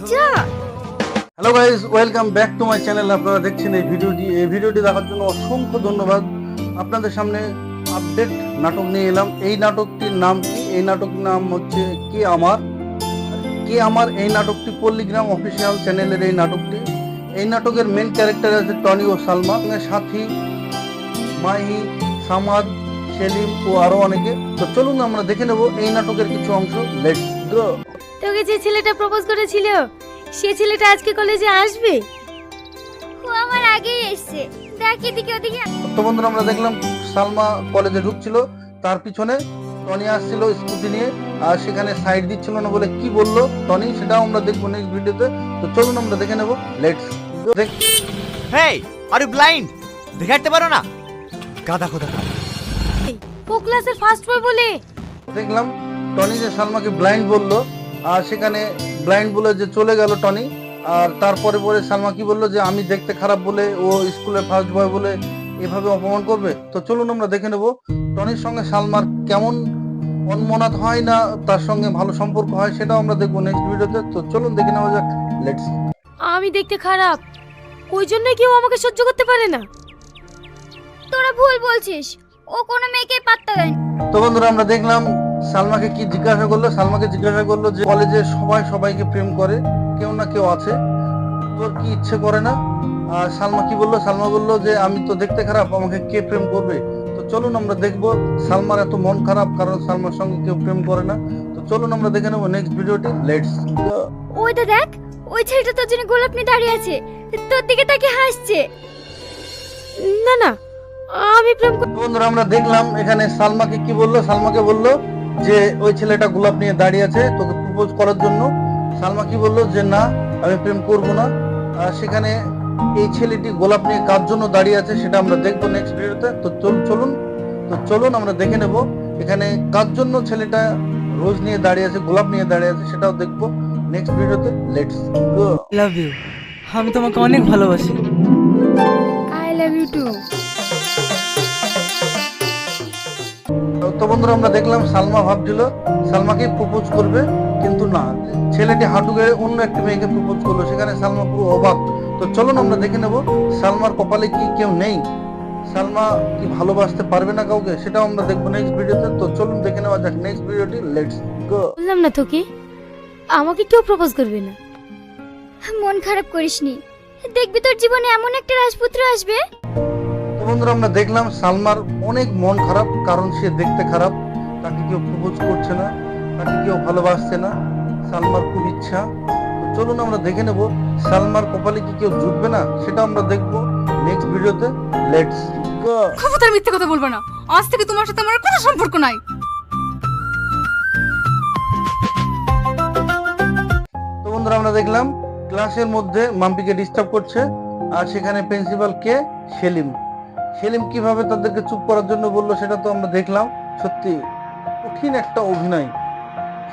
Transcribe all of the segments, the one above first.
Hello guys welcome back to my channel আপনারা দেখছেন এই ভিডিওটি। এই ভিডিওটি দেখার জন্য অসংখ্য ধন্যবাদ। আপনাদের সামনে আপডেট নাটক নিয়ে এলাম। এই নাটকটির নাম কি? এই নাটকটির নাম হচ্ছে কে আমার? কে আমার? এই নাটকটি পল্লীগ্রাম অফিসিয়াল চ্যানেলের এই নাটকটি। এই নাটকের মেন ক্যারেক্টার আছে টনি ও সালমা। সঙ্গে সাথী, মাহি, সামাদ, সেলিম ও আরও অনেকে। তো চলুন আমরা দেখে নেব এই নাটকের কিছু অংশ। লেটস গো তোকে যে ছেলেটা প্রপোজ করেছিল সে ছেলেটা আজকে কলেজে আসবে? ও আমার আগেই এসেছে। দেখ এদিকে ওদিকে। তো বন্ধুরা আমরা দেখলাম সালমা কলেজে ঢুকছিল তার পিছনে টনি আসছিল স্কুটি নিয়ে আর সেখানে সাইড দিচ্ছিল না বলে কি বলল টনি সেটাও আমরা দেখব নেক্সট ভিডিওতে তো চলুন আমরা দেখে নেব লেটস দেখ। হেই আর ইউ ব্লাইন্ড দেখাতে পারো না? গাদা খোদা ও ক্লাসের ফার্স্ট বয় বলে? দেখলাম টনি যে সালমাকে ব্লাইন্ড বলল আর সেখানে ব্লাইন্ড বলে যে চলে গেল টনি। আর তারপরে পরে সালমা কি বলল যে আমি দেখতে খারাপ বলে ও স্কুলের ফার্স্ট বয় বলে এভাবে অপমান করবে? তো চলুন আমরা দেখে নেব টনির সঙ্গে সালমার কেমন অনমনাত হয় না তার সঙ্গে ভালো সম্পর্ক হয় সেটাও আমরা দেখব নেক্সট ভিডিওতে তো। চলুন দেখে নেওয়া যাক লেটস আমি দেখতে খারাপ। ওই জন্য কেউ আমাকে সহ্য করতে পারে না? তোরা ভুল বলছিস। ও কোনো মেয়েকে পাত্তা দেয়। তো বন্ধুরা আমরা দেখলাম সালমাকে কি জিজ্ঞাসা করল? সালমাকে জিজ্ঞাসা করল যে কলেজে সবাই সবাইকে প্রেম করে কেউ না কেউ আছে। তোর কি ইচ্ছে করে না? আর সালমা কি বলল? সালমা বলল যে আমি তো দেখতে খারাপ আমাকে কে প্রেম করবে? তো চলুন আমরা দেখব সালমার এত মন খারাপ কারণ সালমার সঙ্গে কেউ প্রেম করে না। তো চলুন আমরা দেখে নেব নেক্সট ভিডিওটি লেটস ওইটা দেখ ওই ছেলেটা তোর জন্য গোলাপ নিয়ে দাঁড়িয়ে আছে। তোর দিকে তাকে হাসছে। না না আমি প্রেম বন্ধুরা আমরা দেখলাম এখানে সালমাকে কি বলল? সালমাকে বলল যে ওই ছেলেটা গোলাপ নিয়ে দাঁড়িয়ে আছে তোকে প্রপোজ করার জন্য। সালমা কি বলল? যে না আমি প্রেম করব না। আর সেখানে এই ছেলেটি গোলাপ নিয়ে কার জন্য দাঁড়িয়ে আছে সেটা আমরা দেখব নেক্সট ভিডিওতে তো চল- চলুন। তো চলুন আমরা দেখে নেব। এখানে কার জন্য ছেলেটা রোজ নিয়ে দাঁড়িয়ে আছে গোলাপ নিয়ে দাঁড়িয়ে আছে সেটাও দেখব নেক্সট ভিডিওতে লেটস গো লাভ ইউ আমি তোমাকে অনেক ভালোবাসি। আই লাভ ইউ টু তো বন্ধুরা, আমরা দেখলাম সালমা ভাবছিল, সালমাকে প্রপোজ করবে, কিন্তু না। ছেলেটি হাঁটু গেড়ে অন্য একটি মেয়েকে প্রপোজ করল, সেখানে সালমা পুরো অবাক। তো চলুন, আমরা দেখে নেব সালমার কপালে কি কেউ নেই। সালমা কি ভালোবাসতে পারবে না কাউকে, সেটাও আমরা দেখব নেক্সট ভিডিওতে। তো চলুন, দেখে নেওয়া যাক নেক্সট ভিডিওটি। লেটস গো বললাম না তোকে আমাকে কেউ প্রপোজ করবে না। মন খারাপ করিসনি। দেখবি তোর জীবনে এমন একটা রাজপুত্র আসবে। তো বন্ধুরা আমরা দেখলাম সালমার অনেক মন খারাপ কারণ সে দেখতে খারাপ। তাকে কেউ প্রপোজ করছে না তাকে কেউ ভালোবাসছে না। সালমার খুব ইচ্ছা। চলুন আমরা দেখে নেব সালমার কপালে কি কেউ জুটবে না? সেটা আমরা দেখব নেক্সট ভিডিওতে। লেটস গো খবরদার মিথ্যে কথা বলব না। আজ থেকে তোমার সাথে আমার কোনো সম্পর্ক নাই। তো বন্ধুরা আমরা দেখলাম ক্লাসের মধ্যে মাম্পিকে ডিস্টার্ব করছে আর সেখানে প্রিন্সিপাল কে? সেলিম। সেলিম কীভাবে তাদেরকে চুপ করার জন্য বলল সেটা তো আমরা দেখলাম। সত্যি কঠিন একটা অভিনয়।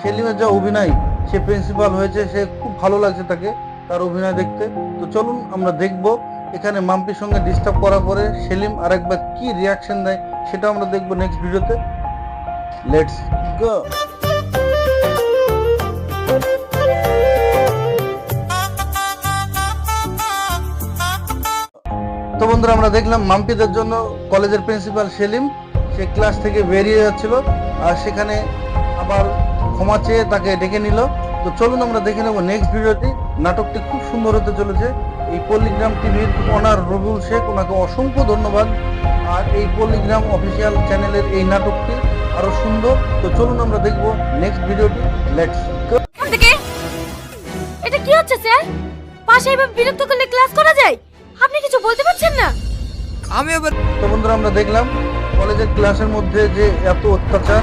সেলিমের যা অভিনয়, সে প্রিন্সিপাল হয়েছে, সে খুব ভালো লাগছে তাকে, তার অভিনয় দেখতে। তো চলুন আমরা দেখব এখানে মাম্পির সঙ্গে ডিস্টার্ব করার পরে সেলিম আরেকবার কি রিয়াকশন দেয় সেটা আমরা দেখব নেক্সট ভিডিওতে লেটস গো বন্ধুরা, আমরা দেখলাম মাম্পিদের জন্য কলেজের প্রিন্সিপাল সেলিম, সে ক্লাস থেকে বেরিয়ে যাচ্ছিল আর সেখানে আবার ক্ষমা চেয়ে তাকে ডেকে নিল। তো চলুন আমরা দেখে নেব নেক্সট ভিডিওটি। নাটকটি খুব সুন্দর হতে চলেছে। এই পল্লিগ্রাম টিভির অনার রবিউল শেখ, ওনাকে অসংখ্য ধন্যবাদ। আর এই পল্লিগ্রাম অফিসিয়াল চ্যানেলের এই নাটকটি আরও সুন্দর। তো চলুন আমরা দেখব নেক্সট ভিডিওটি। লেটস এটা কি হচ্ছে, স্যার? পাশে এভাবে বিরক্ত করলে ক্লাস করা যায়? আপনি কিছু বলতে পারছেন না? আমি এবার তো বন্ধুরা আমরা দেখলাম কলেজের ক্লাসের মধ্যে যে এত অত্যাচার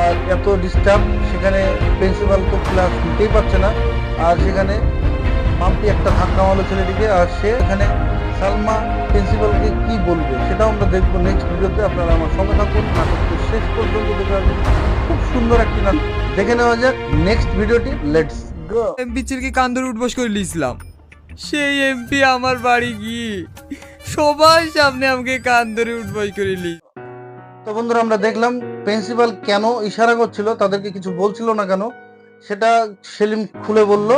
আর এত ডিস্টার্ব সেখানে প্রিন্সিপাল তো ক্লাস নিতেই পারছে না। আর সেখানে মাম্পি একটা ধাক্কা মারলো ছেলেটিকে আর সে এখানে সালমা প্রিন্সিপালকে কি বলবে সেটাও আমরা দেখব নেক্সট ভিডিওতে। আপনারা আমার সঙ্গে থাকুন। নাটকটি শেষ পর্যন্ত দেখে খুব সুন্দর একটি নাটক। দেখে নেওয়া যাক নেক্সট ভিডিওটি লেটস গো এমপি চিরকে কান ধরে উঠবস করে নিয়েছিলাম সেই এমপি আমার বাড়ি গিয়ে সবার সামনে আমাকে কান ধরে উঠবস করে লি তো বন্ধুরা, আমরা দেখলাম প্রিন্সিপাল কেন ইশারা করছিল, তাদেরকে কিছু বলছিল না কেন? সেটা সেলিম খুলে বলল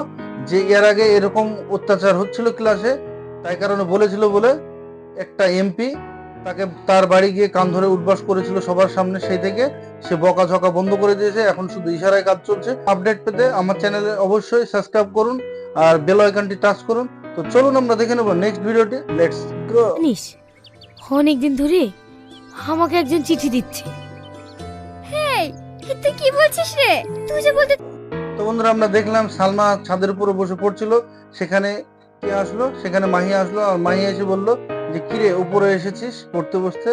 যে এর আগে এরকম অত্যাচার হচ্ছিল ক্লাসে, তাই কারণে বলেছিল বলে একটা এমপি তাকে তার বাড়ি গিয়ে কান ধরে উঠবাস করেছিল সবার সামনে, সেই থেকে সে বকা ঝকা বন্ধ করে দিয়েছে। এখন শুধু ইশারায় কাজ চলছে। আপডেট পেতে আমার চ্যানেলে অবশ্যই সাবস্ক্রাইব করুন। আর বেল আইকনটি টাচ করুন। তো চলুন আমরা দেখে নেব নেক্সট ভিডিওটি লেটস গো জানিস অনেকদিন ধরে আমাকে একজন চিঠি দিচ্ছে। এই তুই কি বলছিস রে? তুই যে বলতে তো বন্ধুরা আমরা দেখলাম সালমা ছাদের উপরে বসে পড়ছিল। সেখানে কে আসলো? সেখানে মাহি আসলো আর মাহি এসে বলল যে কিরে উপরে এসেছিস পড়তে বসতে?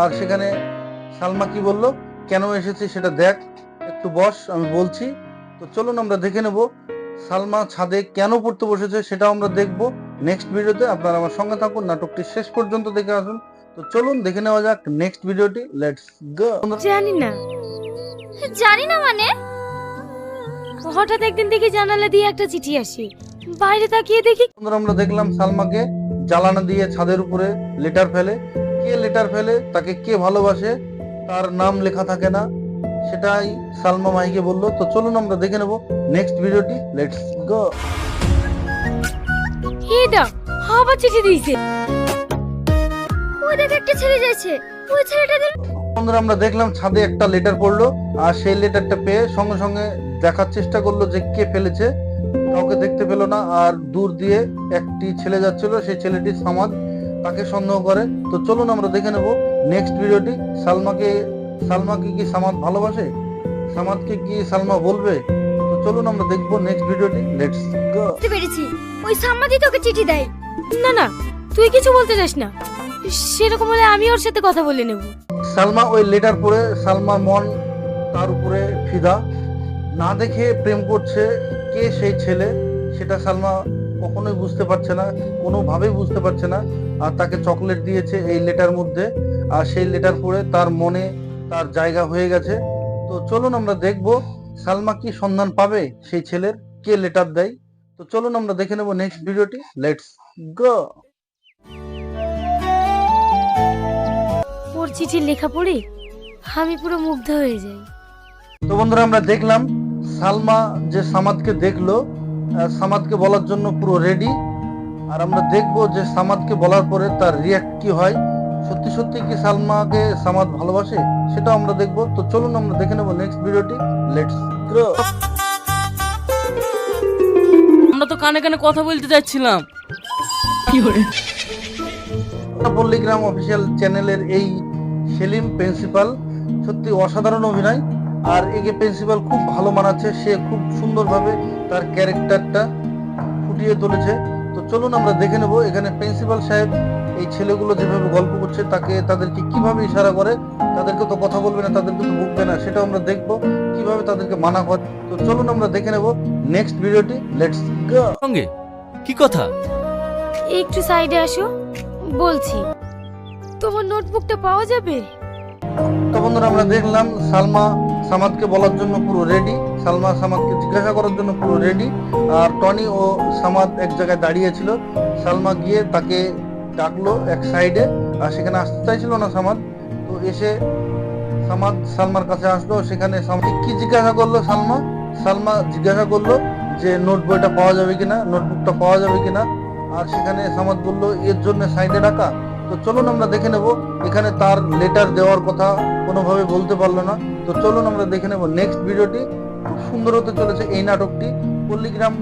আর সেখানে সালমা কি বলল? কেন এসেছিস সেটা দেখ একটু বস আমি বলছি। তো চলুন আমরা দেখে নেব সালমা ছাদে কেন পড়তে বসেছে সেটাও আমরা দেখব। নেক্সট ভিডিওতে আপনারা আমার সঙ্গে থাকুন নাটকটি শেষ পর্যন্ত দেখে আসুন। তো চলুন দেখে নেওয়া যাক নেক্সট ভিডিওটি লেটস গো জানি না। জানি না মানে? হঠাৎ একদিন দেখি জানালা দিয়ে একটা চিঠি আসে। বাইরে তাকিয়ে দেখি আমরা দেখলাম সালমাকে জ্বালানা দিয়ে ছাদের উপরে লেটার ফেলে। কে লেটার ফেলে তাকে কে ভালোবাসে তার নাম লেখা থাকে না। সেটাই সালমা মাইকে বলল তো চলুন আমরা দেখে নেব। নেক্সট ভিডিওটি লেটস গো এটা আবার চিঠি দিয়েছে। ওই দেখ একটা ছেলে যাচ্ছে। ওই ছেলেটাদের বন্ধুরা আমরা দেখলাম ছাদে একটা লেটার পড়ল আর সেই লেটারটা পেয়ে সঙ্গে সঙ্গে দেখার চেষ্টা করল যে কে ফেলেছে। কাউকে দেখতে পেল না আর দূর দিয়ে একটি ছেলে যাচ্ছিল সেই ছেলেটি সামাদ তাকে সন্দেহ করে। তো চলুন আমরা দেখে নেব। নেক্সট ভিডিওটি সালমাকে সালমাকে কি সামাদ ভালোবাসে? সামাদকে কি সালমা বলবে? তো চলুন আমরা দেখব নেক্সট ভিডিওটি লেটস গো বুঝতে পেরেছি। ওই সাম্মাদি তোকে চিঠি দেয়। না না তুই কিছু বলতে চাস না। সেরকম হলে আমি ওর সাথে কথা বলে নেব। সালমা ওই লেটার পড়ে সালমার মন তার উপরে ফিদা। না দেখে প্রেম করছে কে সেই ছেলে সেটা সালমা কখনোই বুঝতে পারছে না কোনোভাবেই বুঝতে পারছে না। আর তাকে চকলেট দিয়েছে এই লেটার মধ্যে। আর সেই লেটার পড়ে তার মনে তার জায়গা হয়ে গেছে। তো চলুন আমরা দেখব সালমা কি সন্ধান পাবে? সেই ছেলের কে লেটার দেয়? তো চলুন আমরা দেখে নেব নেক্সট ভিডিওটি লেটস গো ওর চিঠির লেখা পড়ে আমি পুরো মুগ্ধ হয়ে যাই। তো বন্ধুরা আমরা দেখলাম সালমা যে সামাদকে দেখল সামাদকে বলার জন্য পুরো রেডি আর আমরা দেখব যে সামাদকে বলার পরে তার রিয়াক্ট কি হয়। সত্যি সত্যি কি সালমাকে সামাদ ভালোবাসে? সেটা আমরা দেখব। তো চলুন আমরা দেখে নেব নেক্সট ভিডিওটি। লেটস গ্রো আমরা তো কানে কানে কথা বলতে যাচ্ছিলাম। পল্লীগ্রাম অফিসিয়াল চ্যানেলের এই সেলিম প্রিন্সিপাল সত্যি অসাধারণ অভিনয়। আর একে প্রিন্সিপাল খুব ভালো মানাচ্ছে সে খুব সুন্দরভাবে তার ক্যারেক্টারটা ফুটিয়ে তুলেছে। তো চলুন আমরা দেখে নেব এখানে প্রিন্সিপাল সাহেব এই ছেলেগুলো যেভাবে গল্প করছে তাকে তাদেরকে কীভাবে ইশারা করে তাদেরকে তো কথা বলবে না তাদেরকে তো বুকবে না সেটা আমরা দেখব। কীভাবে তাদেরকে মানা করে তো চলুন আমরা দেখে নেব নেক্সট ভিডিওটি লেটস গো সঙ্গে কি কথা? একটু সাইডে আসো বলছি তোমার নোটবুকটা পাওয়া যাবে? তো বন্ধুরা আমরা দেখলাম সালমা সামাদকে বলার জন্য পুরো রেডি সালমা সামাদকে জিজ্ঞাসা করার জন্য পুরো রেডি আর টনি ও সামাদ এক জায়গায় দাঁড়িয়ে ছিল। সালমা গিয়ে তাকে ডাকলো এক সাইডে আর সেখানে আসতে চাইছিল না সামাদ। তো এসে সামাদ সালমার কাছে আসলো, সেখানে কি জিজ্ঞাসা করল সালমা? সালমা জিজ্ঞাসা করল যে নোট বইটা পাওয়া যাবে কিনা? নোটবুকটা পাওয়া যাবে কিনা? আর সেখানে সামাদ বলল, এর জন্য সাইডে ডাকা? তো চলুন আমরা দেখে নেব। এখানে তার লেটার দেওয়ার কথা কোনোভাবে বলতে পারল না। তো চলুন আমরা দেখে নেব। নেক্সট ভিডিওটি খুব সুন্দর হতে চলেছে এই নাটকটি। পল্লীগ্রাম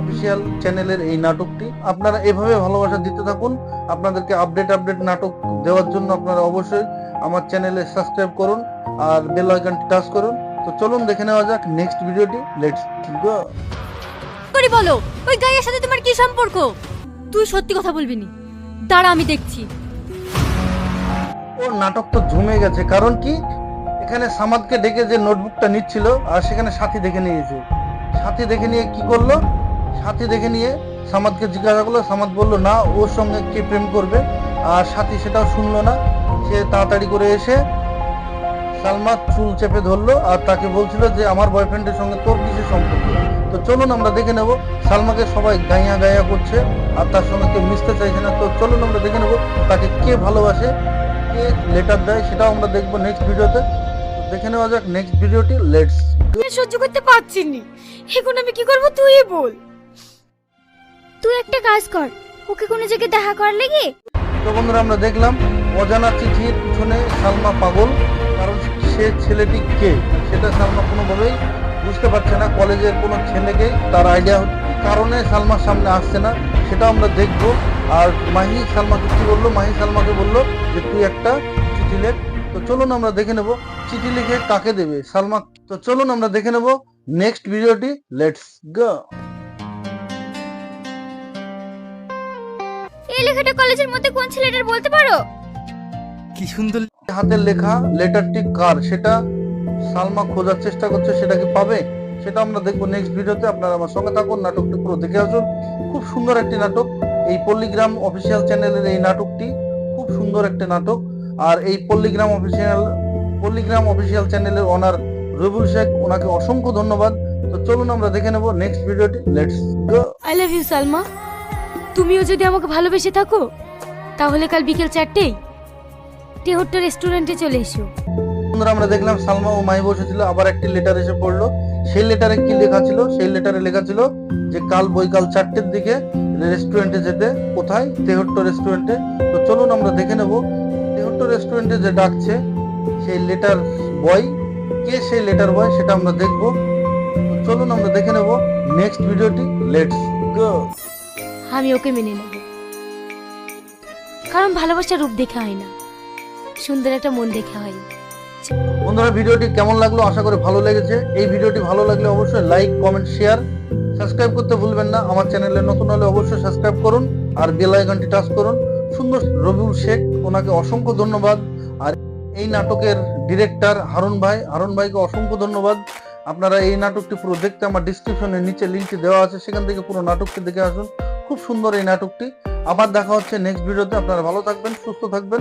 অফিসিয়াল চ্যানেলের এই নাটকটি। আপনারা এভাবে ভালোবাসা দিতে থাকুন। আপনাদেরকে আপডেট আপডেট নাটক দেওয়ার জন্য আপনারা অবশ্যই আমার চ্যানেলে সাবস্ক্রাইব করুন আর বেল আইকনটি টাচ করুন। তো চলুন দেখে নেওয়া যাক নেক্সট ভিডিওটি। লেটস গো করি বলো ওই গাইয়ের সাথে তোমার কি সম্পর্ক? তুই সত্যি কথা বলবি নি। দাঁড়া আমি দেখছি। ওর নাটক তো জমে গেছে। কারণ কি? এখানে সামাদকে ডেকে যে নোটবুকটা নিচ্ছিল আর সেখানে সাথী দেখে নিয়েছে। সাথী দেখে নিয়ে কি করল? সাথী দেখে নিয়ে সামাদকে জিজ্ঞাসা করল, সামাদ বলল, না, ওর সঙ্গে কে প্রেম করবে? আর সাথী সেটাও শুনলো না। সে তাড়াতাড়ি করে এসে সালমা চুল চেপে ধরলো আর তাকে বলছিল যে, আমার বয়ফ্রেন্ডের সঙ্গে তোর কিছু সম্পর্ক? তো চলুন আমরা দেখে নেব, সালমাকে সবাই গাইয়া গাইয়া করছে আর তার সঙ্গে কেউ মিশতে চাইছে না। তো চলুন আমরা দেখে নেব তাকে কে ভালোবাসে, কে লেটার দেয়, সেটাও আমরা দেখব নেক্সট ভিডিওতে দেখে নেওয়া যাক নেক্সট ভিডিওটি লেটস সহ্য করতে পারছি নি। এখন আমি কি করব, তুই বল। তুই একটা কাজ কর, ওকে কোনো জায়গায় দেখা করার লেগে তো বন্ধুরা আমরা দেখলাম, অজানা চিঠির পিছনে সালমা পাগল, কারণ সে ছেলেটি কে? সেটা সালমা কোনোভাবেই বুঝতে পারছে না, কলেজের কোনো ছেলেকে তার আইডিয়া কারণে সালমার সামনে আসছে না সেটা আমরা দেখব। আর মাহি সালমাকে কি বলল? মাহি সালমাকে বলল যে, তুই একটা চিঠি লেখ। তো চলুন আমরা দেখে নেব, চিঠি লিখে কাকে দেবে? সালমা, তো চলুন আমরা দেখে নেব নেক্সট ভিডিওটি লেটস গো লেখাটা কলেজের মধ্যে কোন ছেলেটার বলতে পারো? কি সুন্দর হাতের লেখা লেটারটি কার? সেটা সালমা খোঁজার চেষ্টা করছে সেটা কি পাবে? সেটা আমরা দেখব নেক্সট ভিডিওতে। আপনারা আমার সঙ্গে থাকুন নাটকটি পুরো দেখে আসুন। খুব সুন্দর একটি নাটক। এই পল্লিগ্রাম অফিসিয়াল চ্যানেলের এই নাটকটি খুব সুন্দর একটি নাটক। আর এই পল্লিগ্রাম অফিসিয়াল পল্লীগ্রাম অফিসিয়াল চ্যানেলের ওনার রবিউল শেখ ওনাকে অসংখ্য ধন্যবাদ। তো চলুন আমরা দেখে নেব নেক্সট ভিডিওটি let's go I love you Salma. তুমিও যদি আমাকে ভালোবেসে থাকো, তাহলে কাল বিকেল চারটেই টেহট্ট রেস্টুরেন্টে চলে এসো। বন্ধুরা, আমরা দেখলাম সালমা ও মাই বসেছিল আবার একটি লেটার এসে পড়ল। সেই লেটারে কি লেখা ছিল? সেই লেটারে লেখা ছিল যে, কাল বৈকাল চারটের দিকে রেস্টুরেন্টে যেতে, কোথায়? তেহট্ট রেস্টুরেন্টে তো চলুন আমরা দেখে নেব, তেহট্ট রেস্টুরেন্টে যে ডাকছে, সেই লেটার বয় কে সেই লেটার বয় সেটা আমরা দেখব। চলুন আমরা দেখে নেব নেক্সট ভিডিওটি লেটস গো আমি ওকে মেনে নেব। কারণ ভালোবাসার রূপ দেখে হয় না। সুন্দর একটা মন দেখে হয়। বন্ধুরা, ভিডিওটি কেমন লাগল? আশা করি ভালো লেগেছে। এই ভিডিওটি ভালো লাগলে অবশ্যই লাইক কমেন্ট শেয়ার সাবস্ক্রাইব করতে ভুলবেন না। আমার চ্যানেলে নতুন হলে অবশ্যই সাবস্ক্রাইব করুন আর বেল আইকনটি টাচ করুন। সুন্দর রবিউল শেখ, ওনাকে অসংখ্য ধন্যবাদ। আর এই নাটকের ডিরেক্টর হারুন ভাই, হারুন ভাইকে অসংখ্য ধন্যবাদ। আপনারা এই নাটকটি পুরো দেখতে আমার ডিসক্রিপশনের নিচে লিঙ্কটি দেওয়া আছে। সেখান থেকে পুরো নাটকটি দেখে আসুন। খুব সুন্দর এই নাটকটি। আবার দেখা হচ্ছে নেক্সট ভিডিওতে আপনারা ভালো থাকবেন সুস্থ থাকবেন।